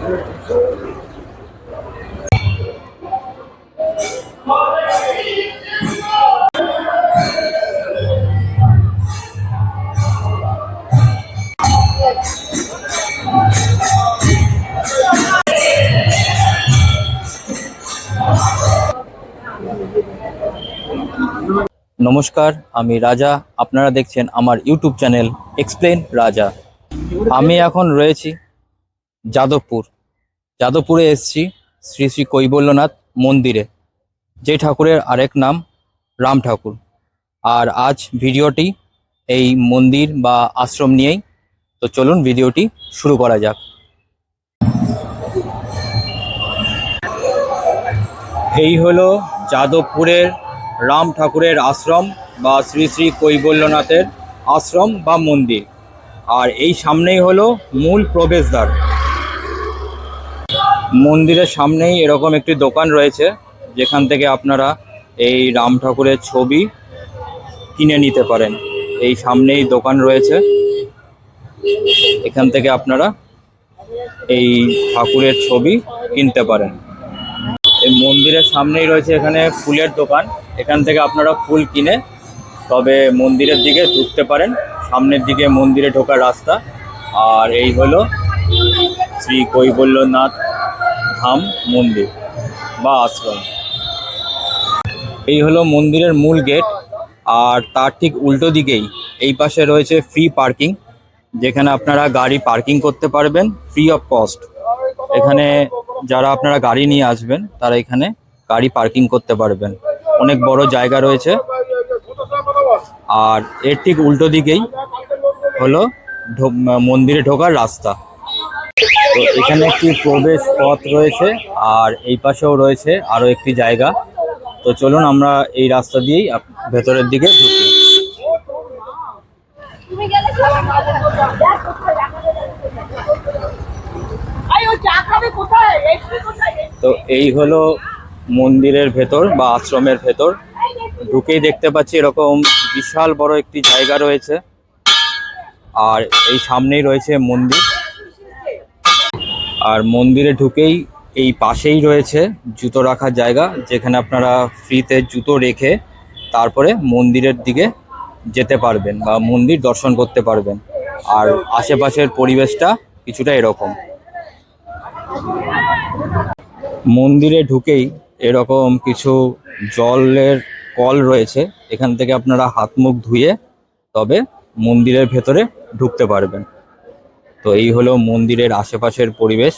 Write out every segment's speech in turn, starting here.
নমস্কার আমি রাজা। আপনারা দেখছেন আমার ইউটিউব চ্যানেল এক্সপ্লেন রাজা। আমি এখন রয়েছি যাদবপুর। যাদবপুরে এসেছি শ্রী শ্রী কৈবল্যনাথ মন্দিরে, যে ঠাকুরের আরেক নাম রাম ঠাকুর। আর আজ ভিডিওটি এই মন্দির বা আশ্রম নিয়েই। তো চলুন ভিডিওটি শুরু করা যাক। এই হলো যাদবপুরের রাম ঠাকুরের আশ্রম বা শ্রী শ্রী কৈবল্যনাথের আশ্রম বা মন্দির। আর এই সামনেই হলো মূল প্রবেশদ্বার। মন্দিরের সামনেই এরকম একটি দোকান রয়েছে, যেখান থেকে আপনারা এই রাম ঠাকুরের ছবি কিনে নিতে পারেন। এই সামনেই দোকান রয়েছে। এখান থেকে আপনারা এই ঠাকুরের ছবি কিনতে পারেন। এই মন্দিরের সামনেই রয়েছে এখানে ফুলের দোকান। এখান থেকে আপনারা ফুল কিনে তবে মন্দিরের দিকে ঢুকতে পারেন। সামনের দিকে মন্দিরে ঢোকার রাস্তা। আর এই হলো শ্রী কৈবল্যনাথ ধাম, মন্দির বা আশ্রম। এই হলো মন্দিরের মূল গেট, আর তার ঠিক উল্টো দিকেই এই পাশে রয়েছে ফ্রি পার্কিং যেখানে আপনারা গাড়ি পার্কিং করতে পারবেন ফ্রি অফ কস্ট এখানে যারা আপনারা গাড়ি নিয়ে আসবেন, তারা এখানে গাড়ি পার্কিং করতে পারবেন। অনেক বড় জায়গা রয়েছে। আর এর ঠিক উল্টো দিকেই হলো মন্দিরে ঢোকার রাস্তা। তো এখানে একটি প্রবেশ পথ রয়েছে আর এই পাশেও রয়েছে আরও একটি জায়গা। তো চলুন আমরা এই রাস্তা দিয়েই ভেতরের দিকে ঢুকি। তো এই হলো মন্দিরের ভেতর বা আশ্রমের ভেতর। ঢুকেই দেখতে পাচ্ছি এরকম বিশাল বড় একটি জায়গা রয়েছে। আর এই সামনেই রয়েছে মন্দির। আর মন্দিরে ঢুকেই এই পাশেই রয়েছে জুতো রাখার জায়গা, যেখানে আপনারা ফ্রিতে জুতো রেখে তারপরে মন্দিরের দিকে যেতে পারবেন বা মন্দির দর্শন করতে পারবেন। আর আশেপাশের পরিবেশটা কিছুটা এরকম। মন্দিরে ঢুকেই এরকম কিছু জলের কল রয়েছে, এখান থেকে আপনারা হাত মুখ ধুয়ে তবে মন্দিরের ভেতরে ঢুকতে পারবেন। তো এই হলো মন্দিরের আশেপাশের পরিবেশ।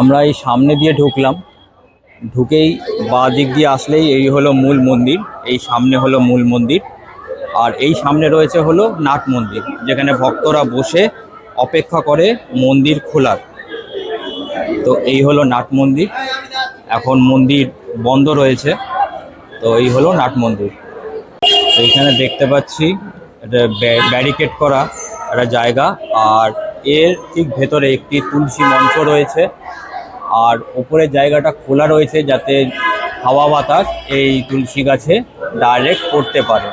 আমরা এই সামনে দিয়ে ঢুকলাম। ঢুকেই বাঁ দিক দিয়ে আসলেই এই হলো মূল মন্দির, এই সামনে হলো মূল মন্দির। আর এই সামনে রয়েছে হলো নাট মন্দির, যেখানে ভক্তরা বসে অপেক্ষা করে মন্দির খোলার। তো এই হলো নাট মন্দির। এখন মন্দির বন্ধ রয়েছে। তো এই হলো নাট মন্দির। তো এখানে দেখতে পাচ্ছি এটা ব্যারিকেড করা একটা জায়গা। আর এর ঠিক ভেতরে একটি তুলসী মঞ্চ রয়েছে। আর ওপরের জায়গাটা খোলা রয়েছে যাতে হাওয়া বাতাস এই তুলসী গাছে ডাইরেক্ট পড়তে পারে।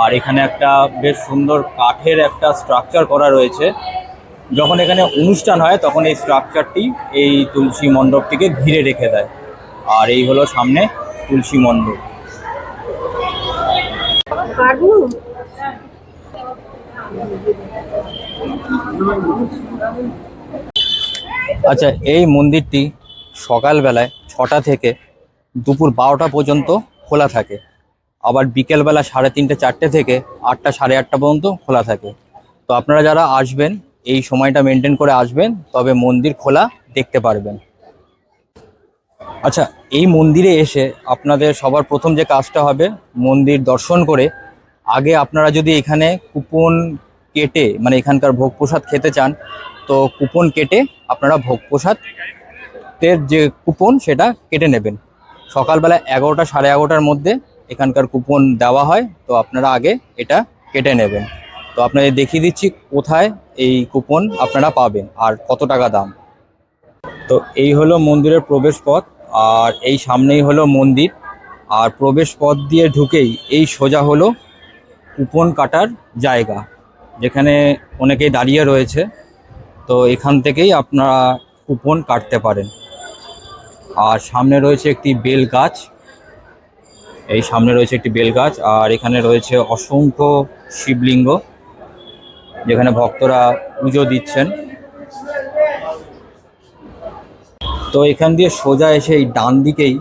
আর এখানে একটা বেশ সুন্দর কাঠের একটা স্ট্রাকচার করা রয়েছে। যখন এখানে অনুষ্ঠান হয়, তখন এই স্ট্রাকচারটি এই তুলসী মণ্ডপটিকে ঘিরে রেখে দেয়। আর এই হলো সামনে তুলসী মণ্ডপ। আচ্ছা এই মন্দিরটি সকালবেলায় ছটা থেকে দুপুর বারোটা পর্যন্ত খোলা থাকে। আবার বিকেলবেলা সাড়ে তিনটে, চারটে থেকে আটটা, সাড়ে আটটা পর্যন্ত খোলা থাকে। তো আপনারা যারা আসবেন এই সময়টা মেনটেন করে আসবেন, তবে মন্দির খোলা দেখতে পারবেন। আচ্ছা এই মন্দিরে এসে আপনাদের সবার প্রথম যে কাজটা হবে, মন্দির দর্শন করে আগে আপনারা যদি এখানে কুপন কেটে মানে এখানকার ভোগ প্রসাদ খেতে চান, তো কুপন কেটে আপনারা ভোগ প্রসাদের যে কুপন সেটা কেটে নেবেন। সকালবেলা এগারোটা সাড়ে এগারোটার মধ্যে এখানকার কুপন দেওয়া হয়, তো আপনারা আগে এটা কেটে নেবেন। তো আপনাদের দেখিয়ে দিচ্ছি কোথায় এই কুপন আপনারা পাবেন আর কত টাকা দাম। তো এই হলো মন্দিরের প্রবেশ পথ আর এই সামনেই হলো মন্দির। আর প্রবেশ পথ দিয়ে ঢুকেই এই সোজা হলো কুপন কাটার জায়গা, যেখানে অনেকেই দাঁড়িয়ে রয়েছে। তো এখান থেকেই আপনারা কুপন কাটতে পারেন। আর সামনে রয়েছে একটি বেল গাছ। এই সামনে রয়েছে একটি বেল গাছ আর এখানে রয়েছে অসংখ্য শিবলিঙ্গ। যেখানে ভক্তরা পুজো দিচ্ছেন। তো এখান দিয়ে সোজা এসে এই ডান দিকেই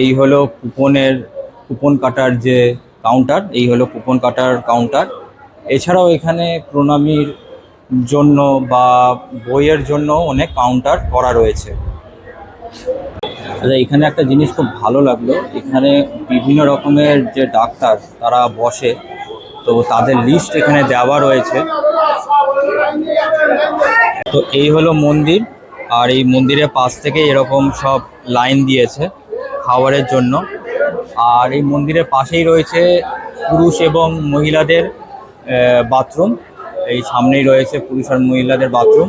এই হলো কুপনের, কুপন কাটার যে কাউন্টার এই হলো কুপন কাটার কাউন্টার এছাড়াও এখানে প্রণামীর জন্য বা বইয়ের জন্য অনেক কাউন্টার করা রয়েছে। আচ্ছা এখানে একটা জিনিস খুব ভালো লাগল। এখানে বিভিন্ন রকমের যে ডাক্তার তারা বসে, তো তাদের লিস্ট এখানে দেওয়া রয়েছে। তো এই হলো মন্দির, আর এই মন্দিরের পাশ থেকে এরকম সব লাইন দিয়েছে খাবারের জন্য। আর এই মন্দিরের পাশেই রয়েছে পুরুষ এবং মহিলাদের বাথরুম। এই সামনেই রয়েছে পুরুষ আর মহিলাদের বাথরুম।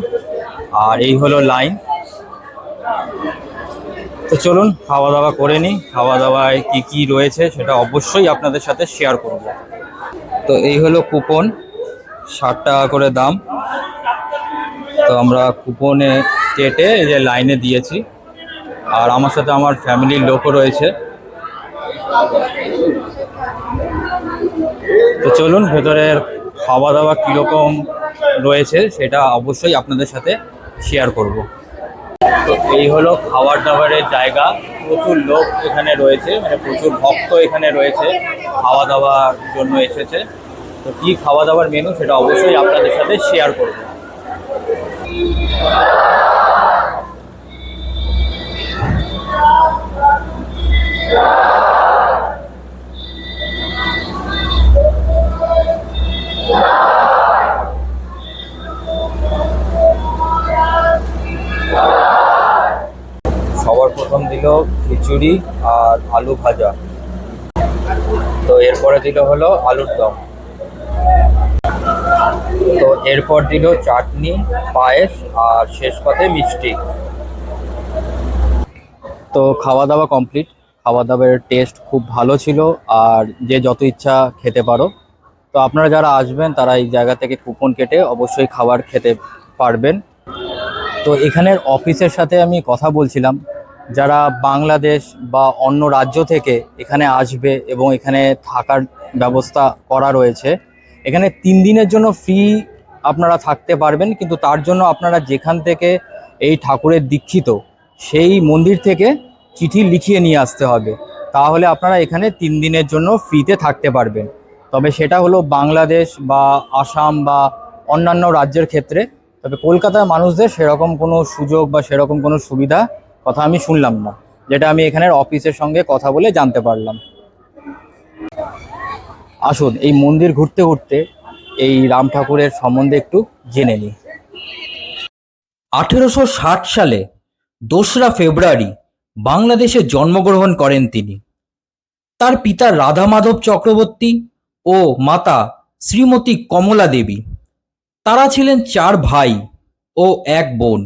আর এই হলো লাইন। তো চলুন খাওয়া দাওয়া করে নিই। খাওয়া দাওয়ায় কি কি রয়েছে সেটা অবশ্যই আপনাদের সাথে শেয়ার করব। তো এই হলো কুপন ষাট টাকা করে দাম। তো আমরা কুপনে কেটে যে লাইনে দিয়েছি। আর আমার সাথে আমার ফ্যামিলির লোকও রয়েছে। তো চলুন, ভেতরের খাওয়া দাওয়া কীরকম রয়েছে সেটা অবশ্যই আপনাদের সাথে শেয়ার করব। তো এই হলো খাবার দাবারের জায়গা। প্রচুর লোক এখানে রয়েছে মানে প্রচুর ভক্ত এখানে রয়েছে। খাওয়া দাওয়ার জন্য এসেছে। তো কী খাওয়া দাওয়ার মেনু সেটা অবশ্যই আপনাদের সাথে শেয়ার করব। সবার প্রথম দিল খিচুড়ি আর আলু ভাজা। তো এরপরে দিল হলো আলুর দম। তো এরপর দিল চাটনি, পায়েস আর শেষ পাতে মিষ্টি। তো খাওয়া দাওয়া কমপ্লিট। খাওয়া দাওয়ার টেস্ট খুব ভালো ছিল আর যে যত ইচ্ছা খেতে পারো। তো আপনারা যারা আসবেন, তারা এই জায়গা থেকে কুপন কেটে অবশ্যই খাবার খেতে পারবেন। তো এখানের অফিসের সাথে আমি কথা বলছিলাম। যারা বাংলাদেশ বা অন্য রাজ্য থেকে এখানে আসবে এবং এখানে থাকার ব্যবস্থা করা রয়েছে এখানে তিন দিনের জন্য ফ্রি আপনারা থাকতে পারবেন, কিন্তু তার জন্য আপনারা যেখান থেকে এই ঠাকুরের দীক্ষিত, সেই মন্দির থেকে চিঠি লিখিয়ে নিয়ে আসতে হবে। তাহলে আপনারা এখানে তিন দিনের জন্য ফ্রিতে থাকতে পারবেন। তবে সেটা হলো বাংলাদেশ বা আসাম বা অন্যান্য রাজ্যের ক্ষেত্রে। তবে কলকাতার মানুষদের সেরকম কোনো সুযোগ বা সেরকম কোনো সুবিধা কথা আমি শুনলাম না, যেটা আমি এখানের অফিসের সঙ্গে কথা বলে জানতে পারলাম। আসুন, এই মন্দির ঘুরতে ঘুরতে এই রাম ঠাকুরের সম্বন্ধে একটু জেনে নিই। আঠেরোশো ষাট সালে দোসরা ফেব্রুয়ারি বাংলাদেশে জন্মগ্রহণ করেন তিনি। তার পিতা রাধা মাধব চক্রবর্তী ও মাতা শ্রীমতী কমলা দেবী। তারা ছিলেন চার ভাই ও এক বোন।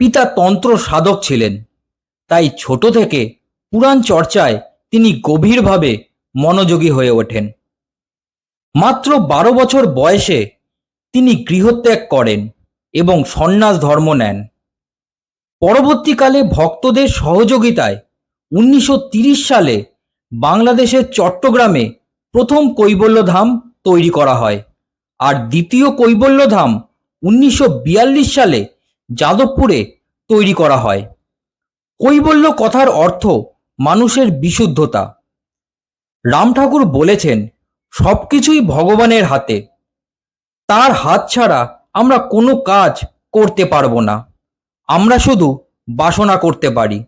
পিতা তন্ত্র সাধক ছিলেন। তাই ছোট থেকে পুরাণ চর্চায় তিনি গভীরভাবে মনোযোগী হয়ে ওঠেন। মাত্র বারো বছর বয়সে তিনি গৃহত্যাগ করেন এবং সন্ন্যাস ধর্ম নেন। পরবর্তীকালে ভক্তদের সহযোগিতায় উনিশশো সালে বাংলাদেশের চট্টগ্রামে প্রথম কৈবল্যধাম তৈরি করা হয় আর দ্বিতীয় কৈবল্যধাম উনিশশো বিয়াল্লিশ সালে যাদবপুরে তৈরি করা হয়। কৈবল্য কথার অর্থ মানুষের বিশুদ্ধতা। রাম ঠাকুর বলেছেন সবকিছুই ভগবানের হাতে। তার হাত ছাড়া আমরা কোনো কাজ করতে পারব না। আমরা শুধু বাসনা করতে পারি।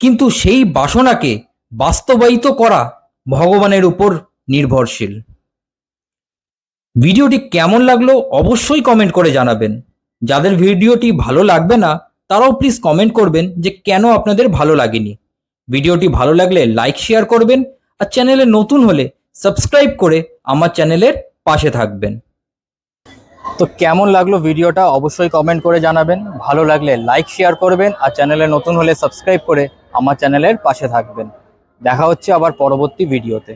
কিন্তু সেই বাসনাকে বাস্তবায়িত করা ভগবানের উপর নির্ভরশীল। ভিডিওটি কেমন লাগল অবশ্যই কমেন্ট করে জানাবেন। যাদের ভিডিওটি ভালো লাগবে না, তারাও প্লিজ কমেন্ট করবেন যে কেন আপনাদের ভালো লাগেনি। ভিডিওটি ভালো লাগলে লাইক শেয়ার করবেন। আর চ্যানেলে নতুন হলে সাবস্ক্রাইব করে আমার চ্যানেলের পাশে থাকবেন। তো কেমন লাগল ভিডিওটা অবশ্যই কমেন্ট করে জানাবেন। ভালো লাগলে লাইক শেয়ার করবেন আর চ্যানেলে নতুন হলে সাবস্ক্রাইব করে আমার চ্যানেলের পাশে থাকবেন। দেখা হচ্ছে আবার পরবর্তী ভিডিওতে।